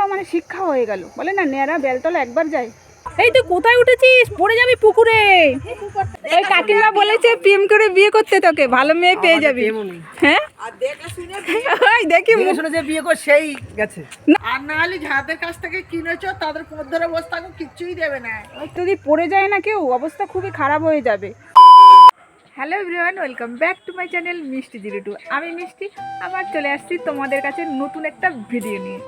এটাও মানে শিক্ষা হয়ে গেল। বলে না নেড়া বেলতলা একবার যায় এই তুই কোথায় উঠেছিস? পড়ে যাবি পুকুরে। এই কাকিমা বলেছে প্রেম করে বিয়ে করতে তোকে। ভালো মেয়ে পেয়ে যাবি। হ্যাঁ? দেখে শুনে ওই দেখি শুনে যে বিয়ে কর সেই গেছে। আর না হলে যাদের কাছ থেকে কিনেছো তাদের পথ ধরে বসে থাকো কিচ্ছুই দেবে না। যদি পড়ে যায় না কেউ অবস্থা খুবই খারাপ হয়ে যাবে। Hello everyone welcome back to my channel Mishti zero two আমি মিষ্টি আবার চলে আসছি তোমাদের কাছে নতুন একটা ভিডিও নিয়ে।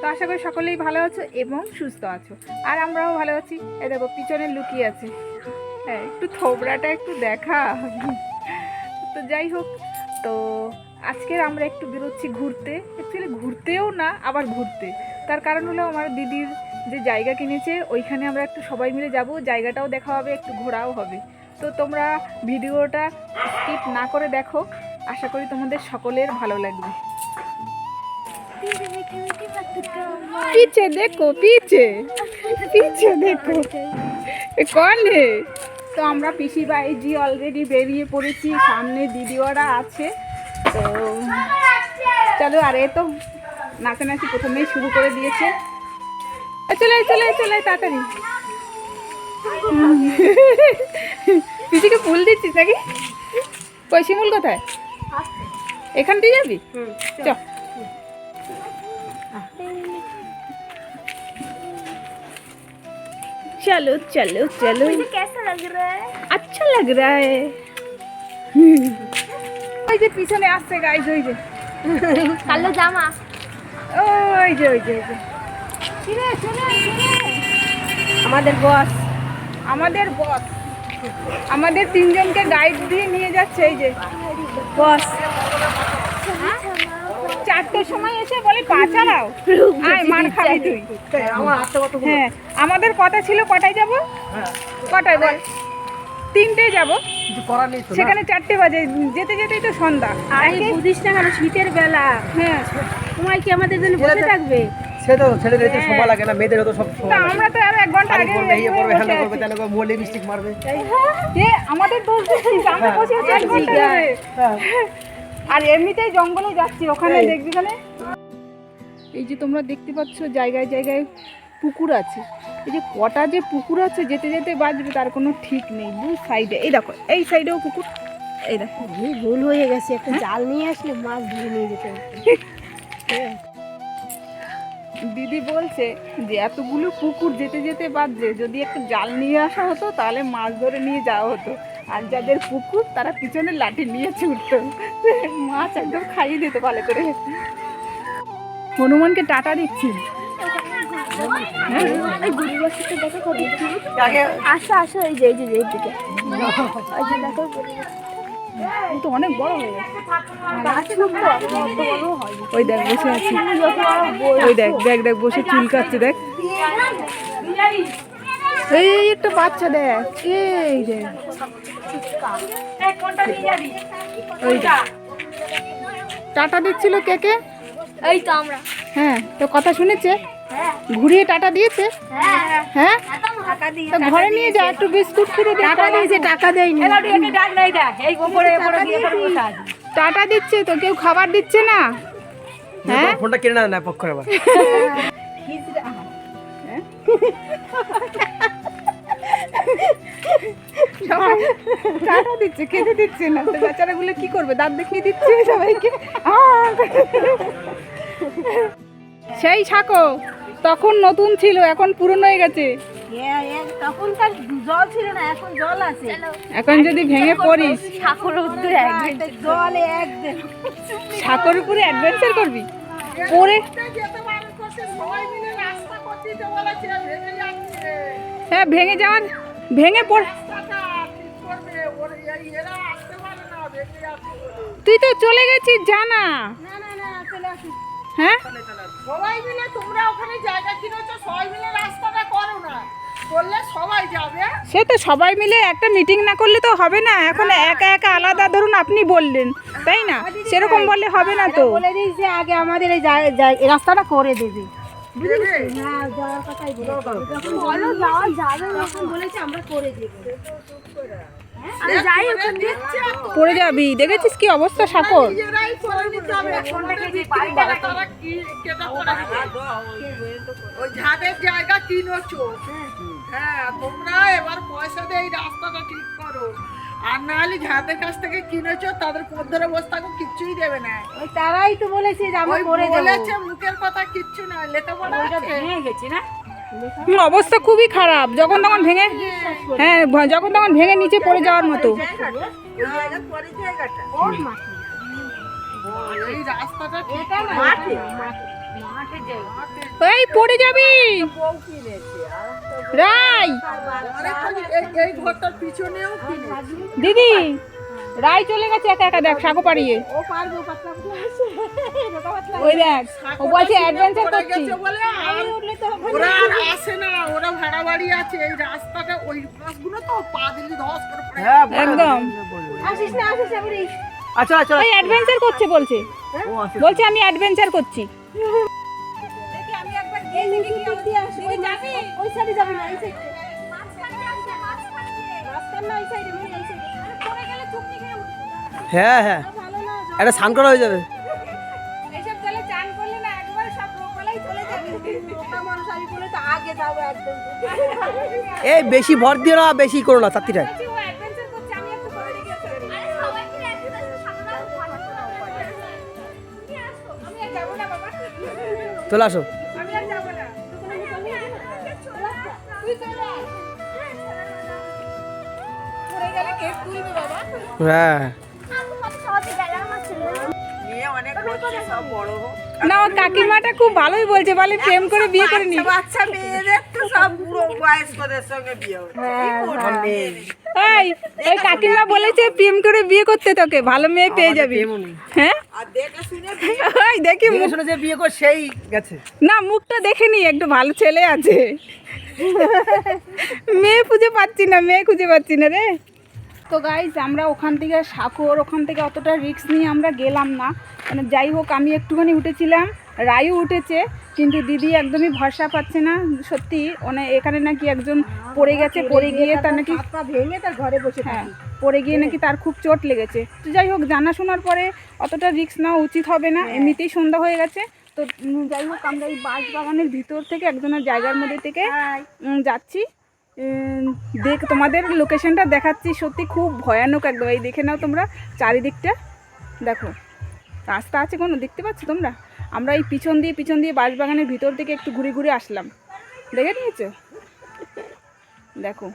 তো আশা করি সকলেই ভালো আছো এবং সুস্থ আছো। আর আমরাও ভালো আছি। এ দেখো, পিছনে লুকিয়ে আছে। হ্যাঁ একটু থোবড়াটা একটু দেখা। তো যাই হোক, তো আজকের আমরা একটু বেরোচ্ছি ঘুরতে। অ্যাকচুয়ালি ঘুরতেও না, আবার ঘুরতে। তার কারণ হলো আমার দিদির যে জায়গা কিনেছে, ওইখানে আমরা একটু সবাই মিলে যাব। জায়গাটাও দেখা হবে, একটু ঘোরাও হবে। তো তোমরা ভিডিওটা স্কিপ না করে দেখো। আশা করি তোমাদের সকলের ভালো লাগবে। पीछे देखो पीछे पीछे देखो এ কন রে তো আমরা পিসি ভাইজি অলরেডি বেরিয়ে পড়েছি সামনে দিদিওরা আছে তো চলো আর এ তো নাচানাচি প্রথমেই শুরু করে দিয়েছে এ চলে আয়, চলে আয়, চলে আয়, তাড়াতাড়ি পিসিকে ফুল দিচ্ছিস নাকি কই শিমুল কোথায় এখান দিয়ে যাবি চ चलो चलो चलो कैसा लग रहा है अच्छा लग रहा है ওই যে পিছনে আসছে গাইজ ওই যে কালো জামা ওই যে ওই যে ওই যে কিরে চলে আয়, চলে আয়। আমাদের বস আমাদের বস আমাদের তিনজনকে গাইড দিয়ে নিয়ে যাচ্ছে এই যে বস সময় এসে বলে পা চালাও। আয় মার খাবি তুই। হ্যাঁ আমাদের কথা ছিল কটায় যাব? কটায় বল? তিনটে যাব? সেখানে চারটে বাজে যেতে যেতেই তো সন্ধ্যা। আরে বুঝিস না কেন শীতের বেলা। হ্যাঁ। তোমায় কি আমাদের জন্য বসে থাকবে? সে তো ছেলেদের তো সময় লাগে না মেয়েদের তো সব সময় আমরা তো আর এক ঘণ্টা আগে ইয়ে করবে। করবে মোলে মারবে। এ, আমাদের দোষ দিচ্ছিস আমরা বসে আছি এক ঘণ্টা হ্যাঁ। আর এমনিতেই জঙ্গলে যাচ্ছি ওখানে দেখবি ওখানে এই যে তোমরা দেখতে পাচ্ছ জায়গায় জায়গায় পুকুর আছে। এই যে কটা যে পুকুর আছে যেতে যেতে বাজবে তার কোনো ঠিক নেই দু সাইডে এই দেখো এই সাইডেও পুকুর এই দেখো। ভুল হয়ে গেছে একটা জাল নিয়ে আসলে মাছ ধরে নিয়ে যেতে দিদি বলছে যে এতগুলো পুকুর যেতে যেতে বাজছে যদি একটু জাল নিয়ে আসা হতো তাহলে মাছ ধরে নিয়ে যাওয়া হতো। আর যাদের পুকুর তারা পিছনে লাঠি নিয়ে ছুটতো মাছ একদম খাইয়ে দিত ভালো করে। হনুমানকে টাটা দিচ্ছি। দেখো আসো আসো এই যে এই যে এই দিকে। ওই যে দেখো। তো অনেক বড় হয়ে গেছে। ওই দেখ বসে আছে। ওই দেখ দেখ দেখ বসে চুলকাচ্ছে দেখ। এই এই একটা বাচ্চা দেখ। এই দেখ টাটা দিচ্ছিল কে কে? এই তো আমরা। হ্যাঁ তো কথা শুনেছে? ঘুরিয়ে টাটা দিয়েছে? হ্যাঁ। হ্যাঁ? টাকা দিয়ে। তো ঘরে নিয়ে যা একটু বিস্কুট দে। টাকা দিয়েছে টাকা দেয়নি। টাটা দিচ্ছে তো কেউ খাবার দিচ্ছে না? হ্যাঁ? ফোনটা কিনে না না পক্ষ আবার। সবাই টাটা দিচ্ছে খেতে দিচ্ছে না। তো বেচারাগুলো কি করবে? দাঁত দেখিয়ে দিচ্ছে সবাইকে! সেই ছাকো তখন নতুন ছিল এখন পুরনো হয়ে গেছে। তখনকার জল ছিল না এখন জল আছে। এখন যদি ভেঙে পড়িস। ঠাকুর উদ্দূর জলে একদিন। ছাকর উপরে অ্যাডভেঞ্চার করবি? পরে হ্যাঁ ভেঙে যাওয়ার ভেঙে পড় তুই তো চলে গেছিস জানা। হ্যাঁ? সবাই মিলে তোমরা ওখানে জায়গা কিনেছো সবাই মিলে রাস্তাটা করো না। করলে সবাই যাবে। সে তো সবাই মিলে একটা মিটিং না করলে তো হবে না। এখন একা একা আলাদা ধরুন আপনি বললেন তাই না? সেরকম বললে হবে না তো। বলে দিই যে আগে আমাদের এই রাস্তাটা করে দেবে। পড়ে যাবি। দেখেছিস কি অবস্থা ঝাড়ের জায়গা হ্যাঁ তোমরা এবার পয়সা দিয়ে এই রাস্তাটা ঠিক করো। আর না হলে যাদের কাছ থেকে কিনেছো তাদের পদ্ধরে বস্তা কিচ্ছুই দেবে না। ওই তারাই তো বলেছে যে আমরা ওই করে দেবো বলেছে মুখের কথা কিচ্ছু না ওইটা আছে। ভেঙে গেছে না? অবস্থা খুবই খারাপ যখন তখন ভেঙে হ্যাঁ যখন তখন ভেঙে নিচে পড়ে যাওয়ার মতো। এই রাস্তাটা এই পড়ে যাবি। রাই। এই- এই ঘরটার পিছনেও দিদি রাই চলে গেছে একা একা দেখ সাঁকো পাড়িয়ে। ওই দেখ ও বলছে অ্যাডভেঞ্চার করছি। গেছে বলে আর উঠলে তো ওরা আসে না ওরা ভাড়া বাড়ি আছে এই রাস্তাটা ওই বাসগুলো তো পা দিলি ধস করে হ্যাঁ একদম। আসিস না আসিস না আচ্ছা আচ্ছা। ওই অ্যাডভেঞ্চার করছে বলছে। বলছে আমি অ্যাডভেঞ্চার করছি। এই দিকে কি দিয়ে আসি যাবি? ওই সাইডে যাবি না এই সাইডে। হ্যাঁ হ্যাঁ। ভালো না একটা স্নান করা হয়ে যাবে। এইসব জলে চান করলে না একবার সব রোগগুলাই চলে যাবে। মানুষ আমি বলে তো আগে যাব একদম। এই বেশি ভর দিও না বেশি করো না তাত্তিটায় চলে আসো। আমি আর যাব না তুই চলে আয় পড়ে গেলে কে তুলবে বাবা হ্যাঁ। না ওর কাকিমাটা খুব ভালোই বলছে বলে প্রেম করে বিয়ে করে নি বাচ্চা মেয়েদের তো সব বুড়ো বয়স্কদের সঙ্গে বিয়ে এই এই কাকিমা বলেছে প্রেম করে বিয়ে করতে তোকে ভালো মেয়ে পেয়ে যাবি। হ্যাঁ? ওই দেখি শুনে যে বিয়ে কর সেই গেছে। না মুখটা দেখে নি একটু ভালো ছেলে আছে। মেয়ে খুঁজে পাচ্ছি না মেয়ে খুঁজে পাচ্ছি না রে। তো গাইজ আমরা ওখান থেকে সাঁকোর ওখান থেকে অতটা রিস্ক নিয়ে আমরা গেলাম না। মানে যাই হোক আমি একটুখানি উঠেছিলাম রায়ও উঠেছে। কিন্তু দিদি একদমই ভরসা পাচ্ছে না সত্যি মানে এখানে নাকি একজন পড়ে গেছে পড়ে গিয়ে তার নাকি ভেঙে তার ঘরে বসে হ্যাঁ পড়ে গিয়ে নাকি তার খুব চোট লেগেছে। তো যাই হোক জানা শোনার পরে অতটা রিস্ক নেওয়া উচিত হবে না এমনিতেই সন্ধ্যা হয়ে গেছে। তো যাই হোক আমরা এই বাঁশ বাগানের ভিতর থেকে একজনের জায়গার মধ্যে থেকে যাচ্ছি। দেখ তোমাদের লোকেশনটা দেখাচ্ছি সত্যি খুব ভয়ানক একদম। এই দেখে নাও তোমরা চারিদিকটা। দেখো রাস্তা আছে কোনো? দেখতে পাচ্ছ তোমরা? আমরা এই পিছন দিয়ে পিছন দিয়ে বাঁশবাগানের ভিতর থেকে একটু ঘুরে ঘুরে আসলাম। দেখে নিয়েছো? দেখো।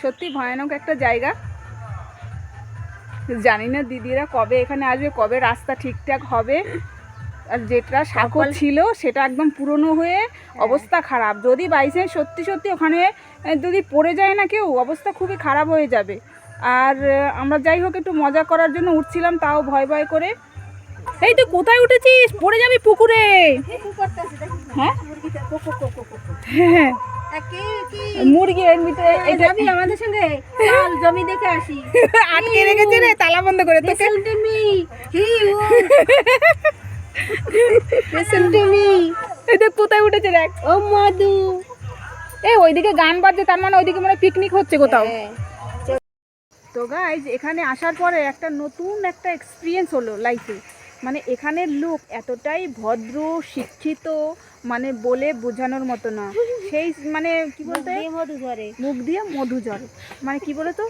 সত্যি ভয়ানক একটা জায়গা। জানি না দিদিরা কবে এখানে আসবে কবে রাস্তা ঠিকঠাক হবে। আর যেটা সাঁকো ছিল সেটা একদম পুরনো হয়ে অবস্থা খারাপ। যদি বাইসেন্স সত্যি সত্যি ওখানে যদি পড়ে যায় না কেউ অবস্থা খুবই খারাপ হয়ে যাবে। আর আমরা যাই হোক একটু মজা করার জন্য উঠছিলাম তাও ভয় ভয় করে। এই তুই কোথায় উঠেছিস? পড়ে যাবি পুকুরে। হ্যাঁ? হ্যাঁ। মুরগি এর ভিতরে এটা যাবি আমাদের সঙ্গে? জমি দেখে আসি। আটকে রেখেছে রে তালা বন্ধ করে তোকে। কোথায় উঠেছে দেখ। ও মধু এই ওইদিকে গান বাজছে তার মানে ওইদিকে মানে পিকনিক হচ্ছে কোথাও। হ্যাঁ। তো গাইজ এখানে আসার পরে একটা নতুন একটা এক্সপিরিয়েন্স হলো লাইফে মানে এখানের লোক এতটাই ভদ্র শিক্ষিত মানে বলে বোঝানোর মতো না। সেই মানে কি বলতে? মধু ধরে মুখ দিয়ে মধু ঝরে। মানে কি বলো তো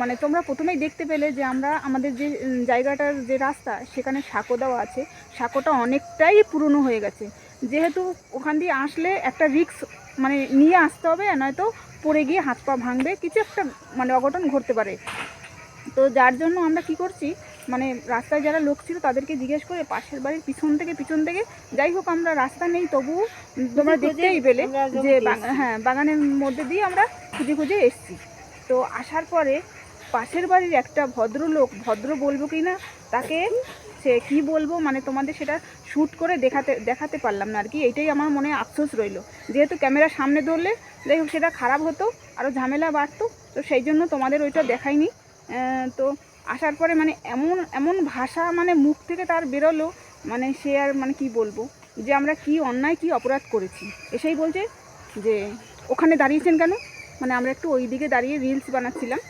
মানে তোমরা প্রথমেই দেখতে পেলে যে আমরা আমাদের যে জায়গাটার যে রাস্তা সেখানে সাঁকো দেওয়া আছে। সাঁকোটা অনেকটাই পুরনো হয়ে গেছে। যেহেতু ওখান দিয়ে আসলে একটা রিক্স মানে নিয়ে আসতে হবে নয়তো পড়ে গিয়ে হাত পা ভাঙবে। কিছু একটা মানে অঘটন ঘটতে পারে। তো যার জন্য আমরা কি করছি মানে রাস্তায় যারা লোক ছিল তাদেরকে জিজ্ঞেস করে পাশের বাড়ির পিছন থেকে পিছন থেকে। যাই হোক আমরা রাস্তা নেই তবু তোমরা দেখতেই পেলে যে হ্যাঁ বাগানের মধ্যে দিয়ে আমরা খুঁজে খুঁজে এসছি। তো আসার পরে পাশের বাড়ির একটা ভদ্রলোক ভদ্র বলব কি না তাকে সে কি বলব মানে তোমাদের সেটা শ্যুট করে দেখাতে দেখাতে পারলাম না আর কি। এইটাই আমার মনে আফসোস রইল। যেহেতু ক্যামেরা সামনে ধরলে যাই হোক সেটা খারাপ হতো আরও ঝামেলা বাড়তো তো সেই জন্য তোমাদের ওইটা দেখাইনি। তো আসার পরে মানে এমন এমন ভাষা মানে মুখ থেকে তার বেরোলো মানে সে আর মানে কি বলব? যে আমরা কি অন্যায়, কি অপরাধ করেছি? এসেই বলছে যে, ওখানে দাঁড়িয়েছেন কেন? মানে আমরা একটু ওই দিকে দাঁড়িয়ে রিলস বানাচ্ছিলাম।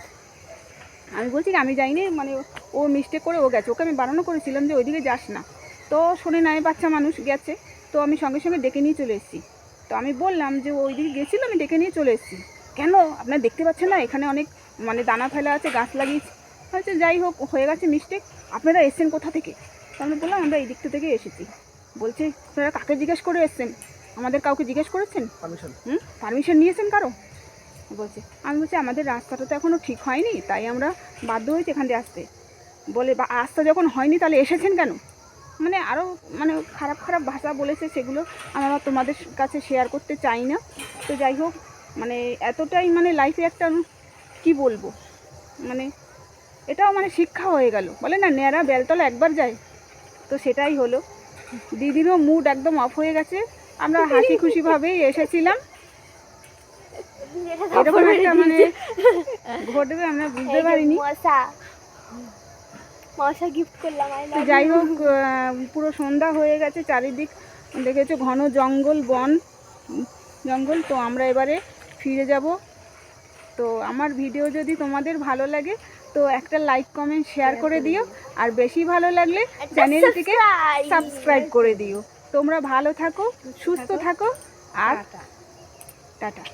আমি বলছি আমি যাইনি মানে ও মিস্টেক করে ও গেছে। ওকে আমি বারণও করেছিলাম যে ওইদিকে যাস না। তো শোনে নাই, বাচ্চা মানুষ গেছে। তো তো আমি সঙ্গে সঙ্গে ডেকে নিয়ে চলে এসেছি। তো আমি বললাম যে ওই দিকে গেছিল, আমি ডেকে নিয়ে চলে এসেছি। কেন? আপনার দেখতে পাচ্ছেন না, এখানে অনেক মানে দানা ফেলা আছে, গাছ লাগিয়েছি। হয়তো যাই হোক হয়ে গেছে মিস্টেক আপনারা এসছেন কোথা থেকে? তো আমি বললাম আমরা এই দিকটা থেকে এসেছি। বলছে আপনারা কাকে জিজ্ঞেস করে এসছেন? আমাদের কাউকে জিজ্ঞেস করেছেন? পারমিশন হুম? পারমিশন নিয়েছেন কারও? বলছে আমি বলছি আমাদের রাস্তাটা তো এখনও ঠিক হয়নি তাই আমরা বাধ্য হয়েছি এখান দিয়ে আসতে। বলে বা রাস্তা যখন হয়নি তাহলে এসেছেন কেন? মানে আরও মানে খারাপ খারাপ ভাষা বলেছে সেগুলো আমরা তোমাদের কাছে শেয়ার করতে চাই না। তো যাই হোক মানে এতটাই মানে লাইফে একটা কি বলব? মানে এটাও মানে শিক্ষা হয়ে গেল। বলে না নেড়া বেলতলা একবার যায় তো সেটাই হলো। দিদিরও মুড একদম অফ হয়ে গেছে। আমরা হাসি খুশিভাবেই এসেছিলাম এরকম একটা মানে ঘটবে আমরা বুঝতে পারিনি। মশা। মশা গিফট করলাম যাই হোক পুরো সন্ধ্যা হয়ে গেছে চারিদিক। দেখেছ ঘন জঙ্গল বন। জঙ্গল তো আমরা এবারে ফিরে যাব। তো আমার ভিডিও যদি তোমাদের ভালো লাগে তো একটা লাইক কমেন্ট শেয়ার করে দিও। আর বেশি ভালো লাগলে চ্যানেলটিকে সাবস্ক্রাইব করে দিও। তোমরা ভালো থাকো সুস্থ থাকো আর টাটা।